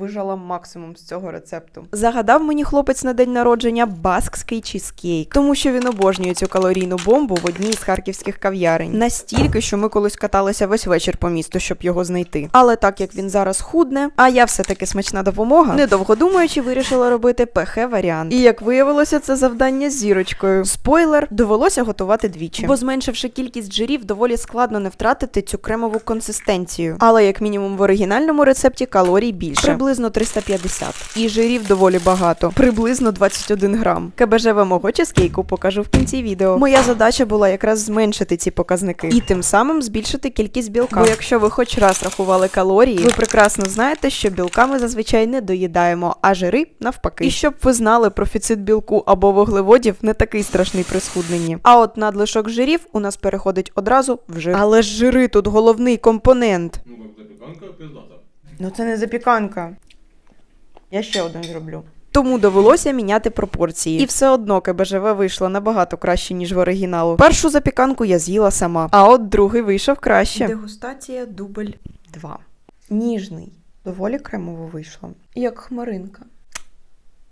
Вижала максимум з цього рецепту. Загадав мені хлопець на день народження баскський чізкейк, тому що він обожнює цю калорійну бомбу в одній з харківських кав'ярень. Настільки, що ми колись каталися весь вечір по місту, щоб його знайти. Але так як він зараз худне, а я все-таки смачна допомога, недовго думаючи, вирішила робити ПХ варіант. І як виявилося, це завдання зірочкою. Спойлер, довелося готувати двічі. Бо зменшивши кількість жирів, доволі складно не втратити цю кремову консистенцію. Але як мінімум в оригінальному рецепті калорій більше приблизно 350. І жирів доволі багато, приблизно 21 грам. КБЖВ мого чизкейку покажу в кінці відео. Моя задача була якраз зменшити ці показники і тим самим збільшити кількість білка. Бо якщо ви хоч раз рахували калорії, ви прекрасно знаєте, що білка ми зазвичай не доїдаємо, а жири навпаки. І щоб ви знали, профіцит білку або вуглеводів не такий страшний при схудненні. А от надлишок жирів у нас переходить одразу в жир. Але ж жири тут головний компонент. Ну, пиздата. Ну це не запіканка. Я ще один зроблю. Тому довелося міняти пропорції. І все одно КБЖВ вийшло набагато краще, ніж в оригіналу. Першу запіканку я з'їла сама, а от другий вийшов краще. Дегустація дубль 2. Ніжний. Доволі кремово вийшло. Як хмаринка.